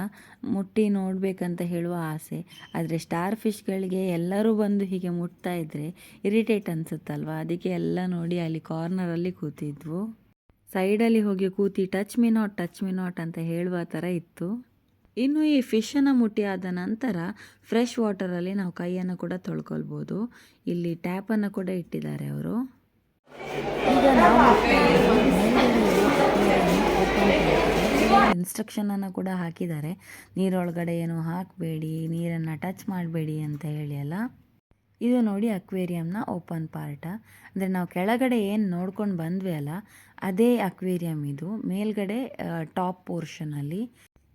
ಮುಟ್ಟಿ ನೋಡಬೇಕಂತ ಹೇಳುವ ಆಸೆ. ಆದರೆ ಸ್ಟಾರ್ ಫಿಶ್ಗಳಿಗೆ ಎಲ್ಲರೂ ಬಂದು ಹೀಗೆ ಮುಟ್ತಾ ಇದ್ದರೆ ಇರಿಟೇಟ್ ಅನಿಸುತ್ತಲ್ವ? ಅದಕ್ಕೆ ಎಲ್ಲ ನೋಡಿ ಅಲ್ಲಿ ಕಾರ್ನರಲ್ಲಿ ಕೂತಿದ್ವು. ಸೈಡಲ್ಲಿ ಹೋಗಿ ಕೂತಿ touch me not touch me not ಅಂತ ಹೇಳುವ ಥರ ಇತ್ತು. ಇನ್ನು ಈ ಫಿಶನ್ನು ಮುಟ್ಟಿಯಾದ ನಂತರ ಫ್ರೆಶ್ ವಾಟರಲ್ಲಿ ನಾವು ಕೈಯನ್ನು ಕೂಡ ತೊಳ್ಕೊಳ್ಬೋದು. ಇಲ್ಲಿ ಟ್ಯಾಪನ್ನು ಕೂಡ ಇಟ್ಟಿದ್ದಾರೆ ಅವರು. ಈಗ ನಾವು ಇನ್ಸ್ಟ್ರಕ್ಷನನ್ನು ಕೂಡ ಹಾಕಿದ್ದಾರೆ. ನೀರೊಳಗಡೆ ಏನು ಹಾಕಬೇಡಿ, ನೀರನ್ನು ಟಚ್ ಮಾಡಬೇಡಿ ಅಂತ ಹೇಳಿ ಅಲ್ಲ. ಇದು ನೋಡಿ ಅಕ್ವೇರಿಯಂನ ಓಪನ್ ಪಾರ್ಟ ಅಂದರೆ ನಾವು ಕೆಳಗಡೆ ಏನು ನೋಡ್ಕೊಂಡು ಬಂದ್ವಿ ಅಲ್ಲ, ಅದೇ ಅಕ್ವೇರಿಯಂ ಇದು. ಮೇಲ್ಗಡೆ ಟಾಪ್ ಪೋರ್ಷನಲ್ಲಿ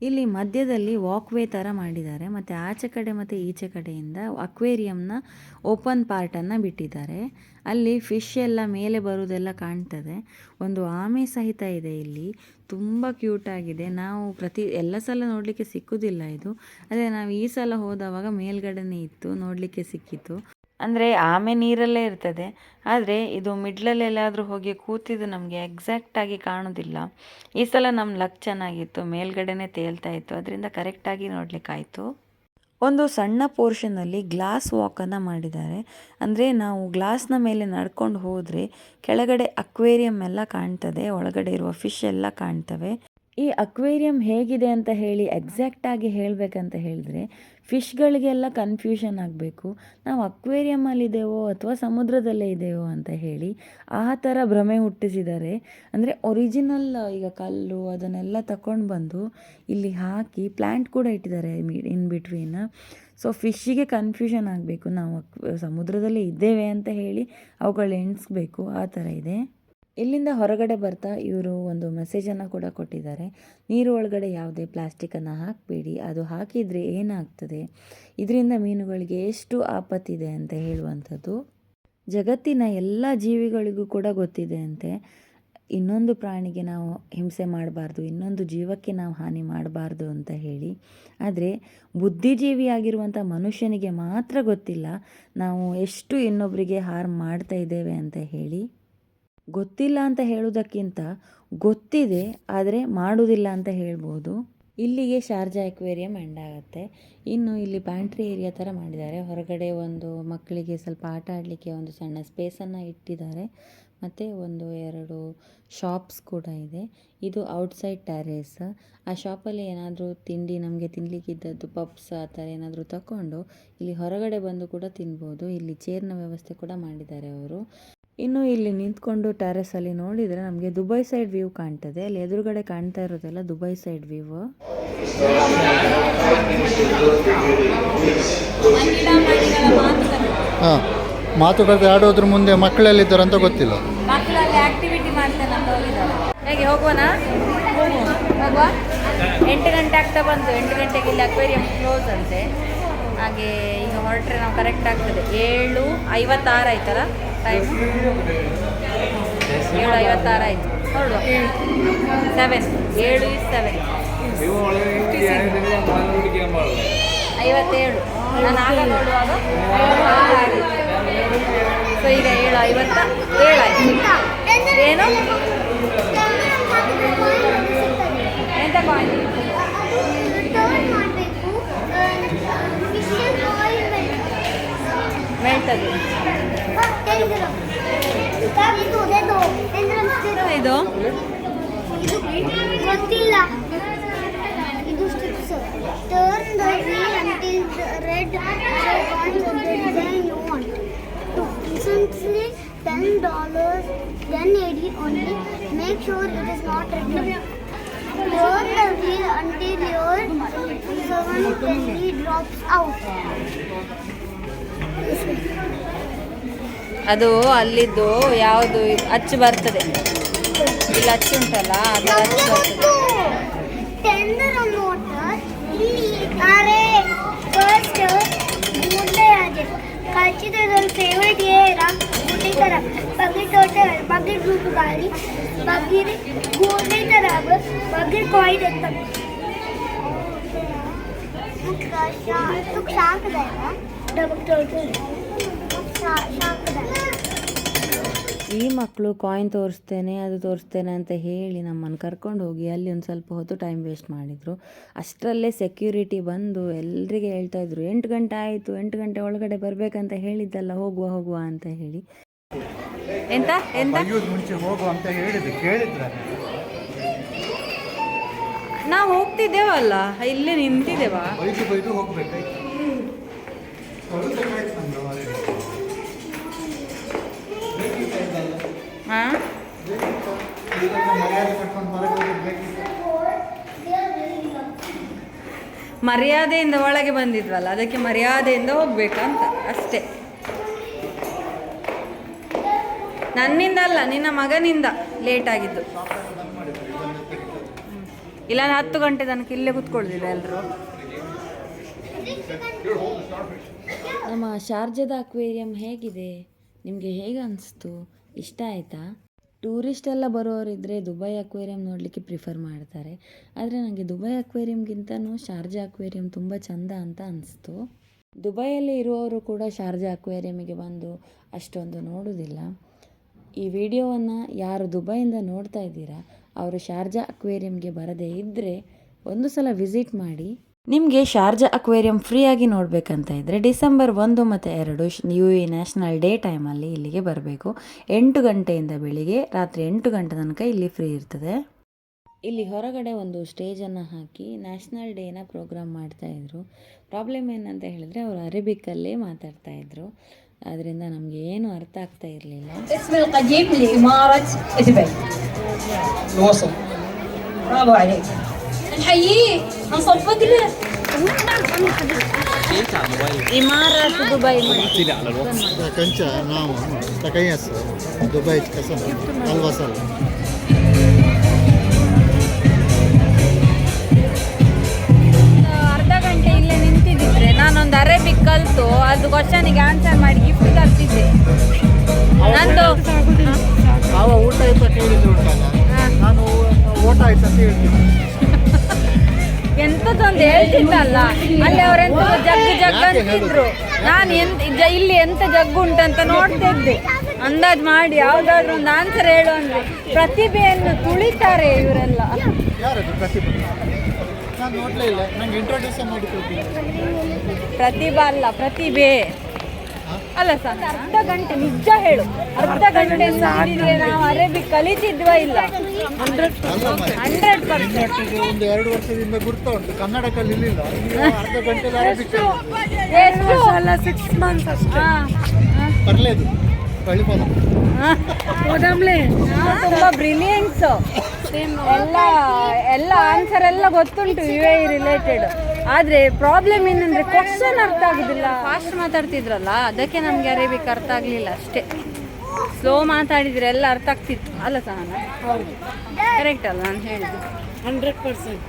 ಇಲ್ಲಿ ಮಧ್ಯದಲ್ಲಿ ವಾಕ್ವೇ ಥರ ಮಾಡಿದ್ದಾರೆ. ಮತ್ತು ಆಚೆ ಕಡೆ ಮತ್ತು ಈಚೆ ಕಡೆಯಿಂದ ಅಕ್ವೇರಿಯಂನ ಓಪನ್ ಪಾರ್ಟನ್ನು ಬಿಟ್ಟಿದ್ದಾರೆ. ಅಲ್ಲಿ ಫಿಶ್ ಎಲ್ಲ ಮೇಲೆ ಬರುವುದೆಲ್ಲ ಕಾಣ್ತದೆ. ಒಂದು ಆಮೆ ಸಹಿತ ಇದೆ ಇಲ್ಲಿ. ತುಂಬ ಕ್ಯೂಟ್ ಆಗಿದೆ. ನಾವು ಪ್ರತಿ ಎಲ್ಲ ಸಲ ನೋಡಲಿಕ್ಕೆ ಸಿಕ್ಕುವುದಿಲ್ಲ ಇದು. ಅದೇ ನಾವು ಈ ಸಲ ಹೋದವಾಗ ಮೇಲ್ಗಡೆನೇ ಇತ್ತು. ನೋಡಲಿಕ್ಕೆ ಸಿಕ್ಕಿತ್ತು ಅಂದರೆ ಆಮೆ ನೀರಲ್ಲೇ ಇರ್ತದೆ. ಆದರೆ ಇದು ಮಿಡ್ಲಲ್ಲಿ ಎಲ್ಲಾದರೂ ಹೋಗಿ ಕೂತಿದ್ದು ನಮಗೆ ಎಕ್ಸಾಕ್ಟಾಗಿ ಕಾಣೋದಿಲ್ಲ. ಈ ಸಲ ನಮ್ಮ ಲಕ್ ಚೆನ್ನಾಗಿತ್ತು. ಮೇಲ್ಗಡೆನೇ ತೇಲ್ತಾ ಇತ್ತು. ಅದರಿಂದ ಕರೆಕ್ಟಾಗಿ ನೋಡಲಿಕ್ಕಾಯಿತು. ಒಂದು ಸಣ್ಣ ಪೋರ್ಷನಲ್ಲಿ ಗ್ಲಾಸ್ ವಾಕನ್ನು ಮಾಡಿದ್ದಾರೆ. ಅಂದರೆ ನಾವು ಗ್ಲಾಸ್ನ ಮೇಲೆ ನಡ್ಕೊಂಡು ಹೋದರೆ ಕೆಳಗಡೆ ಅಕ್ವೇರಿಯಂ ಎಲ್ಲ ಕಾಣ್ತದೆ. ಒಳಗಡೆ ಇರುವ ಫಿಶ್ ಎಲ್ಲ ಕಾಣ್ತವೆ. ಈ ಅಕ್ವೇರಿಯಂ ಹೇಗಿದೆ ಅಂತ ಹೇಳಿ ಎಕ್ಸಾಕ್ಟಾಗಿ ಹೇಳಬೇಕಂತ ಹೇಳಿದ್ರೆ, ಫಿಶ್ಗಳಿಗೆಲ್ಲ ಕನ್ಫ್ಯೂಷನ್ ಆಗಬೇಕು. ನಾವು ಅಕ್ವೇರಿಯಮ್ಮಲ್ಲಿದ್ದೇವೋ ಅಥವಾ ಸಮುದ್ರದಲ್ಲೇ ಇದ್ದೇವೋ ಅಂತ ಹೇಳಿ ಆ ಥರ ಭ್ರಮೆ ಹುಟ್ಟಿಸಿದ್ದಾರೆ. ಅಂದರೆ ಒರಿಜಿನಲ್ ಈಗ ಕಲ್ಲು ಅದನ್ನೆಲ್ಲ ತಗೊಂಡು ಬಂದು ಇಲ್ಲಿ ಹಾಕಿ ಪ್ಲ್ಯಾಂಟ್ ಕೂಡ ಇಟ್ಟಿದ್ದಾರೆ ಇನ್ ಬಿಟ್ವೀನ್ ಸೊ ಫಿಶ್ಶಿಗೆ ಕನ್ಫ್ಯೂಷನ್ ಆಗಬೇಕು. ನಾವು ಸಮುದ್ರದಲ್ಲಿ ಇದ್ದೇವೆ ಅಂತ ಹೇಳಿ ಅವುಗಳು ಎಣಿಸ್ಬೇಕು. ಆ ಥರ ಇದೆ. ಇಲ್ಲಿಂದ ಹೊರಗಡೆ ಬರ್ತಾ ಇವರು ಒಂದು ಮೆಸೇಜನ್ನು ಕೂಡ ಕೊಟ್ಟಿದ್ದಾರೆ. ನೀರು ಒಳಗಡೆ ಯಾವುದೇ ಪ್ಲಾಸ್ಟಿಕ್ಕನ್ನು ಹಾಕಬೇಡಿ. ಅದು ಹಾಕಿದರೆ ಏನಾಗ್ತದೆ? ಇದರಿಂದ ಮೀನುಗಳಿಗೆ ಎಷ್ಟು ಆಪತ್ತಿದೆ ಅಂತ ಹೇಳುವಂಥದ್ದು. ಜಗತ್ತಿನ ಎಲ್ಲ ಜೀವಿಗಳಿಗೂ ಕೂಡ ಗೊತ್ತಿದೆ ಅಂತೆ. ಇನ್ನೊಂದು ಪ್ರಾಣಿಗೆ ನಾವು ಹಿಂಸೆ ಮಾಡಬಾರ್ದು. ಇನ್ನೊಂದು ಜೀವಕ್ಕೆ ನಾವು ಹಾನಿ ಮಾಡಬಾರ್ದು ಅಂತ ಹೇಳಿ. ಆದರೆ ಬುದ್ಧಿಜೀವಿಯಾಗಿರುವಂಥ ಮನುಷ್ಯನಿಗೆ ಮಾತ್ರ ಗೊತ್ತಿಲ್ಲ. ನಾವು ಎಷ್ಟು ಇನ್ನೊಬ್ಬರಿಗೆ ಹಾರ್ಮ್ ಮಾಡ್ತಾ ಇದ್ದೇವೆ ಅಂತ ಹೇಳಿ. ಗೊತ್ತಿಲ್ಲ ಅಂತ ಹೇಳುವುದಕ್ಕಿಂತ ಗೊತ್ತಿದೆ, ಆದರೆ ಮಾಡುವುದಿಲ್ಲ ಅಂತ ಹೇಳ್ಬೋದು. ಇಲ್ಲಿಗೆ ಶಾರ್ಜಾ ಎಕ್ವೇರಿಯಂ ಎಂಡ್ ಆಗುತ್ತೆ. ಇನ್ನು ಇಲ್ಲಿ ಪ್ಯಾಂಟ್ರಿ ಏರಿಯಾ ಥರ ಮಾಡಿದ್ದಾರೆ. ಹೊರಗಡೆ ಒಂದು ಮಕ್ಕಳಿಗೆ ಸ್ವಲ್ಪ ಆಟ ಆಡಲಿಕ್ಕೆ ಒಂದು ಸಣ್ಣ ಸ್ಪೇಸನ್ನು ಇಟ್ಟಿದ್ದಾರೆ. ಮತ್ತು ಒಂದು ಎರಡು ಶಾಪ್ಸ್ ಕೂಡ ಇದೆ. ಇದು ಔಟ್ಸೈಡ್ ಟ್ಯಾರೇಸ್ ಆ ಶಾಪಲ್ಲಿ ಏನಾದರೂ ತಿಂಡಿ, ನಮಗೆ ತಿನ್ನಲಿಕ್ಕಿದ್ದದ್ದು ಪಪ್ಸ್ ಆ ಥರ ಏನಾದರೂ ತಗೊಂಡು ಇಲ್ಲಿ ಹೊರಗಡೆ ಬಂದು ಕೂಡ ತಿನ್ಬೋದು. ಇಲ್ಲಿ ಚೇರ್ನ ವ್ಯವಸ್ಥೆ ಕೂಡ ಮಾಡಿದ್ದಾರೆ ಅವರು. ಇನ್ನು ಇಲ್ಲಿ ನಿಂತ್ಕೊಂಡು ಟೆರೆಸಲ್ಲಿ ನೋಡಿದರೆ ನಮಗೆ ದುಬೈ ಸೈಡ್ ವ್ಯೂ ಕಾಣ್ತದೆ. ಅಲ್ಲಿ ಎದುರುಗಡೆ ಕಾಣ್ತಾ ಇರೋದೆಲ್ಲ ದುಬೈ ಸೈಡ್ ವ್ಯೂ
ಹಾಂ ಮಾತುಕತೆ ಆಡೋದ್ರ ಮುಂದೆ ಮಕ್ಕಳೆಲ್ಲಿದ್ದಾರೆ ಅಂತ ಗೊತ್ತಿಲ್ಲ.
ಮಕ್ಕಳಲ್ಲಿ ಆಕ್ಟಿವಿಟಿ ಮಾಡ್ತೇನೆ ಅಂತ ಹೋಗಿದ್ದಾರೆ ಹೇಗೆ ಹೋಗುವನಾ? ಹೋಗುವ? ಎಂಟು ಗಂಟೆ ಆಗ್ತಾ ಬಂತು ಎಂಟು ಗಂಟೆಗೆ ಇಲ್ಲಿ ಅಕ್ವೇರಿಯಂ ಕ್ಲೋಸ್ ಅಂತೆ. ಹಾಗೆ ಈಗ ಹೊರಟ್ರೆ ನಾವು ಕರೆಕ್ಟ್ ಆಗ್ತದೆ. ಏಳು ಐವತ್ತಾರು ಆಯ್ತಲ್ಲ? ಟೈಮ್ ಏಳು ಐವತ್ತಾರು ಆಯ್ತು ಹೊರಡುವ ಸೆವೆನ್ ಏಳು ಇಸ್ ಸೆವೆನ್ ಐವತ್ತೇಳು ನಾನು ಆಗ ನೋಡುವಾಗ ಐವತ್ತಾರು ಆಗಿತ್ತು ಸೊ ಈಗ ಏಳು ಐವತ್ತ ಏಳಾಯ್ತು ಏನು ಎಂತ ಕಾಯಿನ್
ಮಾಡಬೇಕು ಫಿಶಿಯಲ್ ಆಯಿಲ್
ಮೆಲ್ತದೆ ಇದು
ಗೊತ್ತಿಲ್ಲ ಇದು steps turn the wheel until the red coins of the design you want. To recently ten dollars, ten eighty only. Make sure it is not red. Turn the wheel until your seven penny drops out.
ಅದು ಅಲ್ಲಿದ್ದು ಯಾವುದು ಅಚ್ಚು ಬರ್ತದೆ ಇಲ್ಲಿ ಅಚ್ಚು ಉಂಟಲ್ಲ ಅದು ಅಚ್ಚು ಬರ್ತದೆ
ಡಬಲ್
ಈ ಮಕ್ಕಳು ಕಾಯಿನ್ ತೋರಿಸ್ತೇನೆ ಅದು ತೋರಿಸ್ತೇನೆ ಅಂತ ಹೇಳಿ ನಮ್ಮನ್ನು ಕರ್ಕೊಂಡು ಹೋಗಿ ಅಲ್ಲಿ ಒಂದು ಸ್ವಲ್ಪ ಹೊತ್ತು ಟೈಮ್ ವೇಸ್ಟ್ ಮಾಡಿದರು. ಅಷ್ಟರಲ್ಲೇ ಸೆಕ್ಯೂರಿಟಿ ಬಂದು ಎಲ್ರಿಗೆ ಹೇಳ್ತಾ ಇದ್ರು ಎಂಟು ಗಂಟೆ ಆಯಿತು ಎಂಟು ಗಂಟೆ ಒಳಗಡೆ ಬರಬೇಕಂತ ಹೇಳಿದ್ದಲ್ಲ ಹೋಗುವ ಹೋಗುವ ಅಂತ ಹೇಳಿ.
ಎಂತ ಎಂತ?
ಮುಂಚೆ ಹೋಗು ಅಂತ ಹೇಳಿದ್ರು ಕೇಳಿದ್ರ?
ನಾವು ಹೋಗ್ತಿದ್ದೇವಲ್ಲ ಇಲ್ಲೇ ನಿಂತಿದ್ದೇವಾ? ಹಾಂ? ಮರ್ಯಾದೆಯಿಂದ ಒಳಗೆ ಬಂದಿದ್ವಲ್ಲ, ಅದಕ್ಕೆ ಮರ್ಯಾದೆಯಿಂದ ಹೋಗ್ಬೇಕಂತ, ಅಷ್ಟೇ. ನನ್ನಿಂದ ಅಲ್ಲ ನಿನ್ನ ಮಗನಿಂದ ಲೇಟ್ ಆಗಿದ್ದು. ಇಲ್ಲ ಹತ್ತು ಗಂಟೆ ತನಕ ಇಲ್ಲೇ ಕುತ್ಕೊಳ್ದಿಲ್ಲ ಎಲ್ಲರೂ
ನಮ್ಮ ಶಾರ್ಜದ ಅಕ್ವೇರಿಯಂ ಹೇಗಿದೆ? ನಿಮಗೆ ಹೇಗೆ ಅನಿಸ್ತು? ಇಷ್ಟ ಆಯಿತಾ? ಟೂರಿಸ್ಟ್ ಎಲ್ಲ ಬರೋರಿದ್ದರೆ ದುಬೈ ಅಕ್ವೇರಿಯಂ ನೋಡಲಿಕ್ಕೆ ಪ್ರಿಫರ್ ಮಾಡ್ತಾರೆ. ಆದರೆ ನನಗೆ ದುಬೈ ಅಕ್ವೇರಿಯಂಗಿಂತನೂ ಶಾರ್ಜಾ ಅಕ್ವೇರಿಯಂ ತುಂಬ ಚಂದ ಅಂತ ಅನಿಸ್ತು. ದುಬೈಯಲ್ಲಿ ಇರುವವರು ಕೂಡ ಶಾರ್ಜಾ ಅಕ್ವೇರಿಯಮಿಗೆ ಬಂದು ಅಷ್ಟೊಂದು ನೋಡೋದಿಲ್ಲ. ಈ ವಿಡಿಯೋವನ್ನು ಯಾರು ದುಬೈಯಿಂದ ನೋಡ್ತಾ ಇದ್ದೀರಾ, ಅವರು ಶಾರ್ಜಾ ಅಕ್ವೇರಿಯಂಗೆ ಬರದೇ ಇದ್ದರೆ ಒಂದು ಸಲ ವಿಸಿಟ್ ಮಾಡಿ. ನಿಮಗೆ ಶಾರ್ಜಾ ಅಕ್ವೇರಿಯಂ ಫ್ರೀಯಾಗಿ ನೋಡಬೇಕಂತ ಇದ್ದರೆ ಡಿಸೆಂಬರ್ ಒಂದು ಮತ್ತು ಎರಡು ಯು ಎ ನ್ಯಾಷನಲ್ ಡೇ ಟೈಮಲ್ಲಿ ಇಲ್ಲಿಗೆ ಬರಬೇಕು ಎಂಟು ಗಂಟೆಯಿಂದ ಬೆಳಿಗ್ಗೆ ರಾತ್ರಿ ಎಂಟು ಗಂಟೆ ತನಕ ಇಲ್ಲಿ ಫ್ರೀ ಇರ್ತದೆ ಇಲ್ಲಿ ಹೊರಗಡೆ ಒಂದು ಸ್ಟೇಜನ್ನು ಹಾಕಿ ನ್ಯಾಷನಲ್ ಡೇನ ಪ್ರೋಗ್ರಾಮ್ ಮಾಡ್ತಾಯಿದ್ರು ಪ್ರಾಬ್ಲಮ್ ಏನಂತ ಹೇಳಿದ್ರೆ ಅವರು ಅರೇಬಿಕಲ್ಲೇ ಮಾತಾಡ್ತಾಯಿದ್ರು ಅದರಿಂದ ನಮಗೆ ಏನು ಅರ್ಥ ಆಗ್ತಾ ಇರಲಿಲ್ಲ
اسم القديم لإمارة دبي الوصل برافو عليك نحييه نصفق له
ಇಮಾರತ್ ದುಬೈ
ಕಂಚ ನಾವು ತಕೈಯಸ್ ದುಬೈ ಕಸಮ್ ಅಲ್ವಾಸಲ್
ಅರ್ಧ ಗಂಟೆ ಇಲ್ಲೇ ನಿಂತಿದ್ದಿದ್ರೆ ನಾನೊಂದು ಅರೇಬಿಕ್ ಕಲ್ತು ಅದು ಕ್ವಶನಿಗೆ ಆನ್ಸರ್ ಮಾಡಿ ಗಿಫ್ಟ್ ತರ್ತಿದ್ದೆ ನಂದು
ಅವ ಊಟ ಆಯ್ತಾ ಕೇಳಿದ್ರು ಉಂಟಲ್ಲ ನಾನು ಊಟ ಆಯ್ತು ಅಂತ ಹೇಳ್ತೀನಿ
ಎಂತದೊಂದು ಹೇಳ್ತಿದ್ದಲ್ಲ. ಅಲ್ಲಿ ಅವರೆಂತ ಜಗ್ ಜಗ್ ಅಂತಿದ್ರು. ನಾನು ಎಂತ ಇಲ್ಲಿ ಎಂತ ಜಗ್ಗು ಉಂಟಂತ ನೋಡ್ತಿದ್ದೆ ಅಂದಾಜ್ ಮಾಡಿ ಯಾವ್ದಾದ್ರು ಒಂದು ಆನ್ಸರ್ ಹೇಳು ಅಂದ್ರೆ. ಪ್ರತಿಭೆಯನ್ನು ತುಳಿತಾರೆ ಇವರೆಲ್ಲ.
ಪ್ರತಿಭಾ
ಅಲ್ಲ ಪ್ರತಿಭೆ. ಅಲ್ಲ ಸರ್ ಅರ್ಧ ಗಂಟೆ ನಿಜ ಹೇಳು. ಅರ್ಧ ಗಂಟೆ ನೋಡಿದ್ರೆ ನಾವು ಅರೇಬಿಕ್ ಕಲಿತಿದ್ವಾ ಇಲ್ಲ? Hundred
percent. ಒಂದು ಎರಡು ವರ್ಷದಿಂದ ಗುರ್ತು ಉಂಟು. ಕನ್ನಡ ಕಲಿಲಿಲ್ಲ ಅರ್ಧ ಗಂಟೆ ಅರೇಬಿಕ್
ಎಷ್ಟು?
ಅಲ್ಲ ಸಿಕ್ಸ್ ಮಂತ್ಸ್ ಅಷ್ಟೇ.
ಹಾ, ಹಾ.
ಪರ್లేదు ಕಳಿಬೋದು
ಹೋದಾಮ್ಲೆ
ತುಂಬ ಬ್ರಿಲಿಯನ್ಸ್ ಎಲ್ಲ ಎಲ್ಲ ಆನ್ಸರ್ ಎಲ್ಲ ಗೊತ್ತುಂಟು ಯು ಎ ರಿಲೇಟೆಡ್ ಆದ್ರೆ ಪ್ರಾಬ್ಲಮ್ ಏನಂದ್ರೆ ಕ್ವಶನ್ ಅರ್ಥ ಆಗುದಿಲ್ಲ. ಫಾಸ್ಟ್ ಮಾತಾಡ್ತಿದ್ರಲ್ಲ ಅದಕ್ಕೆ ನಮ್ಗೆ ಅರೇಬಿಕ್ ಅರ್ಥ ಆಗ್ಲಿಲ್ಲ ಅಷ್ಟೇ. ಸ್ಲೋ ಮಾತಾಡಿದ್ರೆ ಎಲ್ಲ ಅರ್ಥ ಆಗ್ತಿತ್ತು. ಅಲ್ಲ ಸಹನ? ಕರೆಕ್ಟ್ ಅಲ್ಲ ನಾನು ಹೇಳಿದ್ದು?
Hundred percent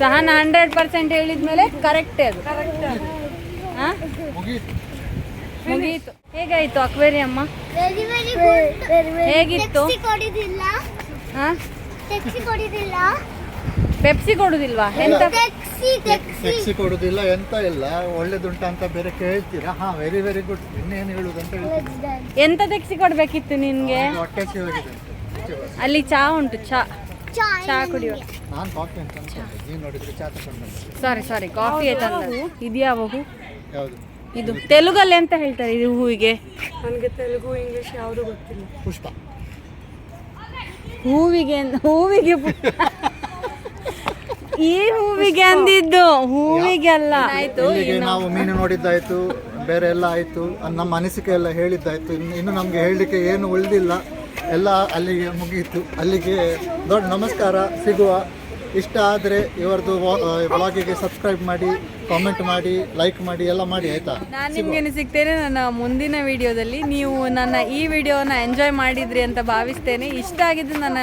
Sahana hundred percent ಹೇಳಿದ್ಮೇಲೆ ಕರೆಕ್ಟೇ ಅದು. ಕರೆಕ್ಟ್
ಮುಗೀತು.
ಹೇಗಾಯಿತು ಅಕ್ವೇರಿಯಮ್ಮ
ವೆರಿ ವೆರಿ ಗುಡ್
ಹೇಗಿತ್ತು? ಹಾಂ
ಹಾ
ಪೆಪ್ಸಿ ಕೊಡುದಿಲ್ವಾ? ಎಂತ?
ಪೆಪ್ಸಿ ಕೊಡುದಿಲ್ಲ ಎಂತ ಇಲ್ಲ. ಒಳ್ಳೇದುಂಟ ಅಂತ ಬೇರೆ ಕೇಳ್ತೀರಾ? ಹಾ ವೆರಿ ವೆರಿ ಗುಡ್ ಇನ್ನೇನು ಹೇಳುದು ಅಂತ ಹೇಳ್ತೀನಿ
ಎಂತ ತೆಗ್ಸಿ ಕೊಡ್ಬೇಕಿತ್ತು ನಿನ್ಗೆ?
ಈಗ ಹೊಟ್ಟೆ ಸಿವಾಗಿದೆ
ಅಲ್ಲಿ ಚಾ ಉಂಟು ಚಾ.
ಚಾ
ಕುಡಿಯುವ.
ನಾನು ಕಾಫಿ ಅಂತ ನೋಡಿದ್ರೆ ಚಾ ತಗೊಂಡು.
ಸಾರಿ ಸಾರಿ ಕಾಫಿ ತಂದ. ಇದ್ಯಾವ ಹೂ
ಯಾವುದು?
ಇದು ತೆಲುಗಲ್ಲಿ ಎಂತ ಹೇಳ್ತಾರೆ ಇದು ಹೂವಿಗೆ?
ನನಗೆ ತೆಲುಗು ಇಂಗ್ಲಿಷ್ ಯಾವುದು ಗೊತ್ತಿಲ್ಲ.
ಪುಷ್ಪ.
ಹೂವಿಗೆ ಹೂವಿಗೆ ಈ ಹೂವಿಗೆ ಅಂದಿದ್ದು. ಹೂವಿಗೆಲ್ಲ. ಆಯ್ತು
ಇಲ್ಲಿಗೆ ನಾವು ಮೀನು ನೋಡಿದ್ದಾಯ್ತು ಬೇರೆ ಎಲ್ಲ ಆಯ್ತು ನಮ್ಮ ಅನಿಸಿಕೆ ಎಲ್ಲ ಹೇಳಿದ್ದಾಯ್ತು. ಇನ್ನು ಇನ್ನು ನಮಗೆ ಹೇಳಲಿಕ್ಕೆ ಏನು ಉಳಿದಿಲ್ಲ. ಎಲ್ಲ ಅಲ್ಲಿಗೆ ಮುಗಿಯಿತು ಅಲ್ಲಿಗೆ ದೊಡ್ಡ ನಮಸ್ಕಾರ ಸಿಗುವ. ಇಷ್ಟ ಆದರೆ ಇವರದು ಬ್ಲಾಗಿಗೆ ಸಬ್ಸ್ಕ್ರೈಬ್ ಮಾಡಿ ಕಾಮೆಂಟ್ ಮಾಡಿ ಲೈಕ್ ಮಾಡಿ ಎಲ್ಲ ಮಾಡಿ ಆಯ್ತಾ?
ನಾನು ನಿಮ್ಗೆ ಸಿಗ್ತೇನೆ ನನ್ನ ಮುಂದಿನ ವಿಡಿಯೋದಲ್ಲಿ ನೀವು ನನ್ನ ಈ ವಿಡಿಯೋನ ಎಂಜಾಯ್ ಮಾಡಿದ್ರಿ ಅಂತ ಭಾವಿಸ್ತೇನೆ. ಇಷ್ಟ ಆಗಿದ್ದು ನನ್ನ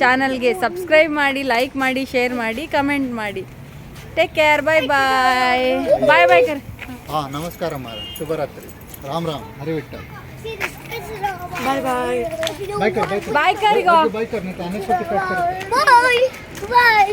ಚಾನಲ್ಗೆ ಸಬ್ಸ್ಕ್ರೈಬ್ ಮಾಡಿ ಲೈಕ್ ಮಾಡಿ ಶೇರ್ ಮಾಡಿ ಕಮೆಂಟ್ ಮಾಡಿ ಟೇಕ್ ಕೇರ್ ಬಾಯ್ ಬಾಯ್ ಬಾಯ್ ಬಾಯ್ ಕರ್
ಹಾಂ ನಮಸ್ಕಾರ ಮಾರ ಶುಭರಾತ್ರಿ Ram Ram Harivittal
bye bye
biker biker
bye ಕರ್ ಈಗ
ಬೈಕರ್ ನೀವು ಅನಿಶ್ಚಿತ
ಬಾಯ್ ಬಾಯ್